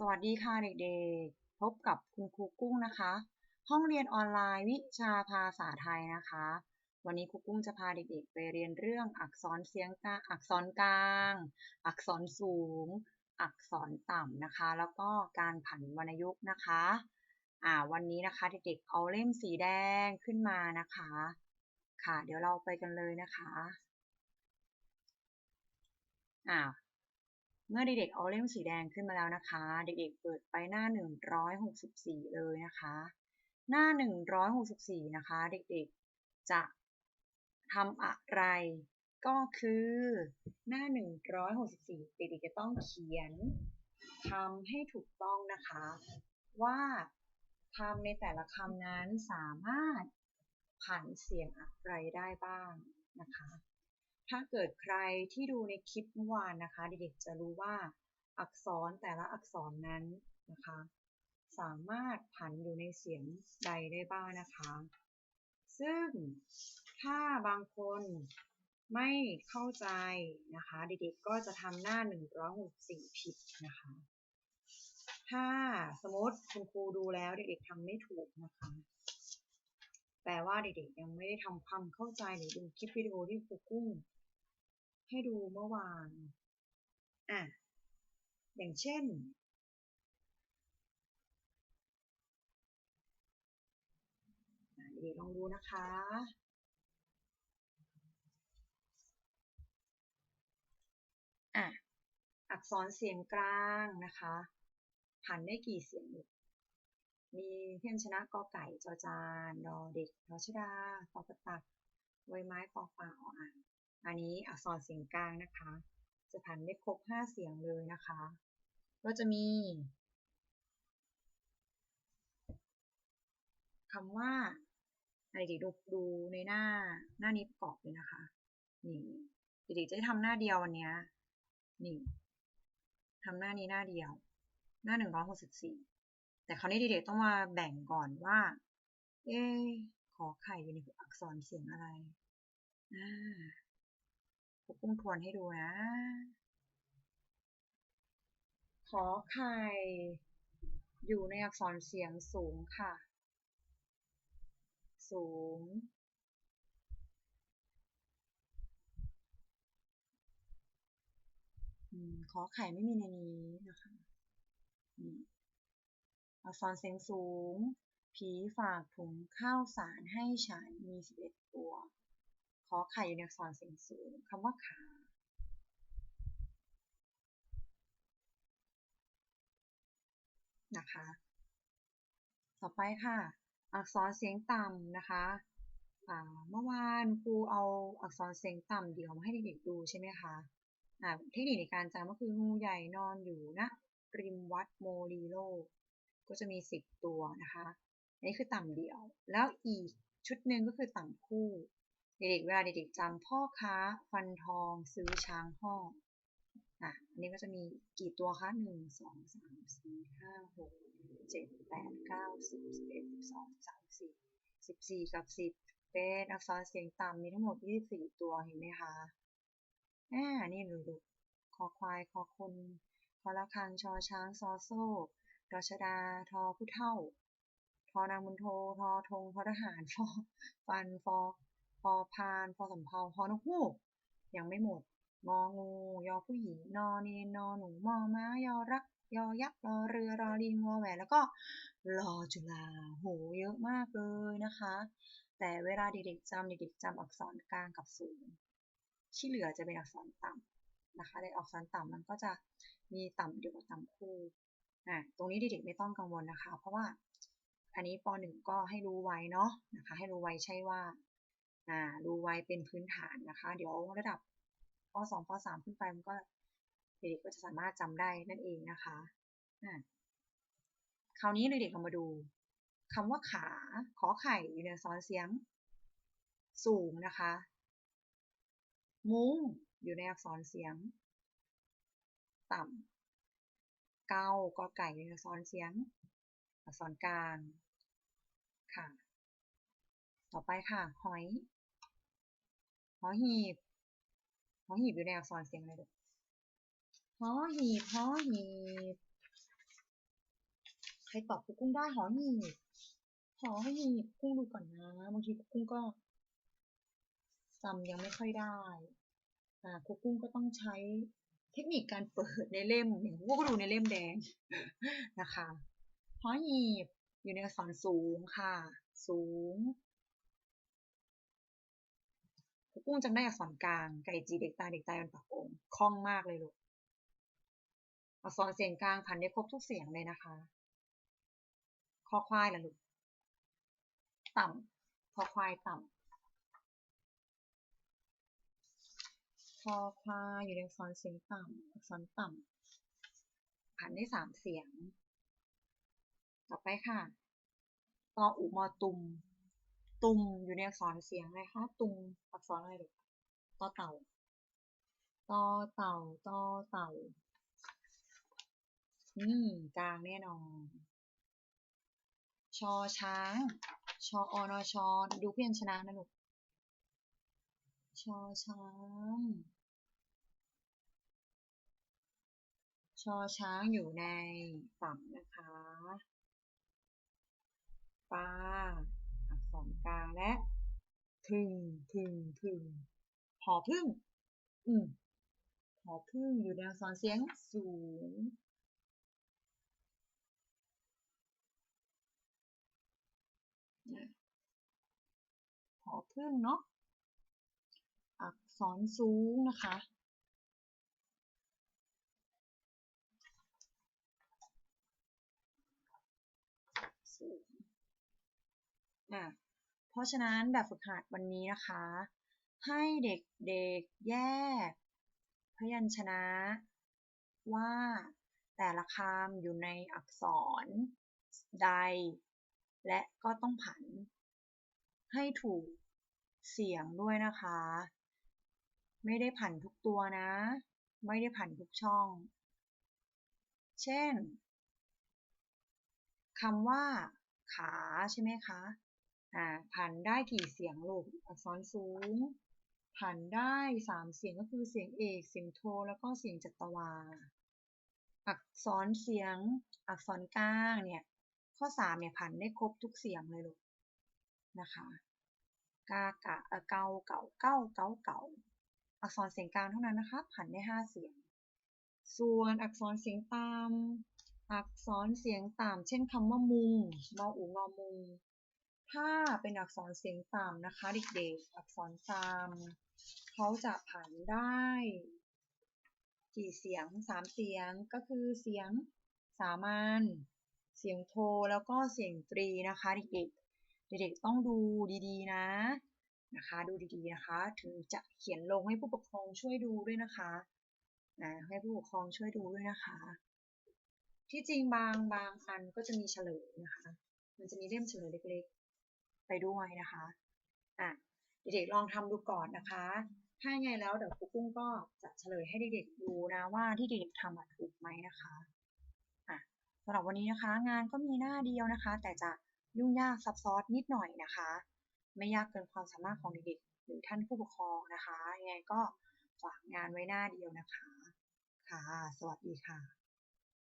สวัสดีค่ะเด็กๆ พบกับคุณครูกุ้งนะคะ ห้องเรียนออนไลน์วิชาภาษาไทยนะคะ วันนี้ครูกุ้งจะพาเด็กๆ ไปเรียนเรื่องอักษรเสียงกลางอักษรกลาง อักษรสูง อักษรต่ำนะคะ แล้วก็การผันวรรณยุกต์นะคะอ่าวันนี้นะคะเด็กๆเอาเล่มสีแดงขึ้นมานะคะ ค่ะ เดี๋ยวเราไปกันเลยนะคะอ่า เมื่อเด็กๆเอาเล่มสีแดงขึ้นมาแล้วนะคะ เด็กๆเปิดไปหน้า 164 เลยนะคะ หน้า 164 นะคะ เด็กๆจะทำอะไร ก็คือหน้า 164 เด็กๆจะต้องเขียนคำให้ถูกต้องนะคะ ว่าคำในแต่ละคำนั้นสามารถผันเสียงอะไรได้บ้างนะคะ ถ้าเกิดใครที่ดูในคลิปเมื่อวานนะคะ เด็กๆจะรู้ว่าอักษรแต่ละอักษรนั้นนะคะ สามารถผันอยู่ในเสียงใดได้บ้างนะคะ ซึ่งถ้าบางคนไม่เข้าใจนะคะ เด็กๆก็จะทำหน้า 164 ผิดนะคะ ถ้าสมมติคุณครูดูแล้วเด็กๆทำไม่ถูกนะคะ แปลว่าเด็กๆยังไม่ได้ทำความเข้าใจหรือดูคลิปวิดีโอที่ครูกุ้ง ให้ดูเมื่อวานอะอย่างเช่น เด็กๆลองดูนะคะอะอักษรเสียงกลางนะคะผันได้กี่เสียงลูก มีเพียญชนะกอไก่จอจานดอเด็กทอชดาปอกระตักไวไม้ปอปลาออ่างอันนี้อักษรเสียงกลางนะคะ จะผันได้ครบ5เสียงเลยนะคะ ก็จะมีคำว่าอะไรดีดูดูในหน้าหน้านี้ประกอบเลยนะคะ นี่เด็กๆจะทำหน้าเดียววันนี้นี่ทำหน้านี้หน้าเดียว หน้า164 แต่คราวนี้เด็กๆต้องมาแบ่งก่อนว่า เอ๊ขอไข่อยู่ในอักษรเสียงอะไรอ่าครูปุ้งทวนให้ดูนะ ขอไข่ อยู่ในอักษรเสียงสูงค่ะ สูง ขอไข่ไม่มีในนี้นะคะ อักษรเสียงสูง ผีฝากถุงข้าวสารให้ฉันมี 11 ตัว ขอไข่อยู่ในอักษรเสียงสูงคำว่าขานะคะ ต่อไปค่ะ อักษรเสียงต่ำนะคะเมื่อวานครูเอาอักษรเสียงต่ำเดี่ยวมาให้เด็กๆดูใช่ไหมคะเทคนิคในการจำก็คืองูใหญ่นอนอยู่ณนะริมวัดโมลีโล ก็จะมี 10 ตัวนะคะ อันนี้คือต่ำเดี่ยว แล้วอีกชุดหนึ่งก็คือต่ำคู่ เด็กๆเวลาเด็กๆจำพ่อค้าฟันทองซื้อช้างห้องอะอันนี้ก็จะมีกี่ตัวคะหนึ่งสองสามสี่ห้าหกเจ็ดแปดเก้าสิบสิบเอ็ดสิบสองสามสี่สิบสี่กับสิบเป็นอักษรเสียงต่ำมีทั้งหมดยี่สิบสี่ตัวเห็นไหมคะอ่านี่ดูดูคอควายคอคนคอละคังชอช้างซอโซ่ ดอชดา ทอผู้เท่า ทอนางมุนโท ทอทงทอทหารฟอฟันฟอพอพานพอสำเภาพอนกฮูกยังไม่หมด งองู ยอผู้หญิง นอเนนนอหนู มอม้า ยอรัก ยอยักษ์ รอเรือ รอลิงวอแหวน แล้วก็รอจุฬาโห เยอะมากเลยนะคะ แต่เวลาเด็กๆจำเด็กๆจำอักษรกลางกับสูง ที่เหลือจะเป็นอักษรต่ำนะคะในอักษรต่ำมันก็จะมีต่ำเดียวกับต่ำคู่ อะตรงนี้เด็กๆไม่ต้องกังวลนะคะ เพราะว่าอันนี้ป .1 ก็ให้รู้ไว้เนาะนะคะ ให้รู้ไว้ใช่ว่าอ่ารู้ไว้เป็นพื้นฐานนะคะ เดี๋ยวระดับป .2 ป .3 ขึ้นไปมันก็เด็กๆก็จะสามารถจำได้นั่นเองนะคะอ่าคราวนี้เด็กๆเรามาดูคำว่าขาขอไข่อยู่ในซอนเสียง สูงนะคะ มุ้งอยู่ในอักษรเสียง ต่ำ เก้ากอไก่อยู่ในอักษรเสียง อักษรกลางค่ะ ต่อไปค่ะ หอย หอหีบ หอหีบอยู่ในอักษรเสียงอะไรเด็กหอหีบ หอหีบ ใครตอบครูกุ้งได้ หอหีบ หอหีบกุ้งดูก่อนนะ บางทีครูกุ้งก็จำยังไม่ค่อยได้ อ่าครูกุ้งก็ต้องใช้ เทคนิคการเปิดในเล่มอย่างครูกุ้งก็ดูในเล่มแดงนะคะหอหีบอยู่ในอักษรสูงค่ะ สูงกุ้งจำได้อักษรกลาง ไก่จีเด็กตายเด็กตายเป็นปากองคล่องมากเลยลูกอักษรเสียงกลางผันได้ครบทุกเสียงเลยนะคะ คอควายล่ะลูก ต่ำคอควายต่ำ คอควาอยู่ในอักษรเสียงต่ำอักษรต่ำผันได้สามเสียง ต่อไปค่ะตออุมอตุม ตุมอยู่ในอักษรเสียงอะไรคะตุมอักษรอะไรลูกตอเต่าตอเต่าตอเต่า อืมกลางแน่นอน ชอช้าง ชออนอชอดูพยัญชนะนะลูกชอช้าง ชอช้างอยู่ในต่ำนะคะปลาอักษรกลางและพึ่งพึ่งพึ่งหอพึ่ง อืมหอพึ่งอยู่ในอักษรเสียงสูงหอพึ่งเนาะอักษรสูงนะคะ สูง่ะ เพราะฉะนั้นแบบฝึกหัดวันนี้นะคะ ให้เด็กๆแยก พยัญชนะ ว่าแต่ละคำอยู่ในอักษรใด และก็ต้องผัน ให้ถูกเสียงด้วยนะคะ ไม่ได้ผันทุกตัวนะ ไม่ได้ผันทุกช่อง เช่นคำว่า ขาใช่ไหมคะ อ่าผันได้กี่เสียงลูกอักษรสูง ผันได้สามเสียงก็คือเสียงเอกเสียงโทแล้วก็เสียงจัตวา อักษรเสียง อักษรกลางเนี่ยข้อสามเนี่ยผันได้ครบทุกเสียงเลยลูกนะคะกากะเกาเก่าเก้าเก้าเก่าอักษรเสียงกลางเท่านั้นนะคะผันได้ห้าเสียง ส่วนอักษรเสียงตามอักษรเสียงต่ำเช่นคำว่ามุงมออูงอมุง ถ้าเป็นอักษรเสียงต่ำนะคะเด็กๆ อักษรตามเขาจะผันได้ กี่เสียงสามเสียงก็คือเสียงสามัญเสียงโทแล้วก็เสียงตรีนะคะเด็กๆ เด็กๆต้องดูดีๆนะนะคะดูดีๆนะคะ ถึงจะเขียนลงให้ผู้ปกครองช่วยดูด้วยนะคะนะให้ผู้ปกครองช่วยดูด้วยนะคะ ที่จริงบางบางอันก็จะมีเฉลยนะคะ มันจะมีเล่มเฉลยเล็ก ไปด้วยนะคะอะเด็กๆลองทำดูก่อนนะคะ ถ้าไงแล้วเดี๋ยวครูกุ้งก็จะเฉลยให้เด็กๆดูนะว่าที่เด็กๆทำถูกไหมนะคะอะสำหรับวันนี้นะคะ งานก็มีหน้าเดียวนะคะ แต่จะยุ่งยากซับซ้อนนิดหน่อยนะคะ ไม่ยากเกินความสามารถของเด็กๆหรือท่านผู้ปกครองนะคะยังไงก็ฝากงานไว้หน้าเดียวนะคะ ค่ะ สวัสดีค่ะ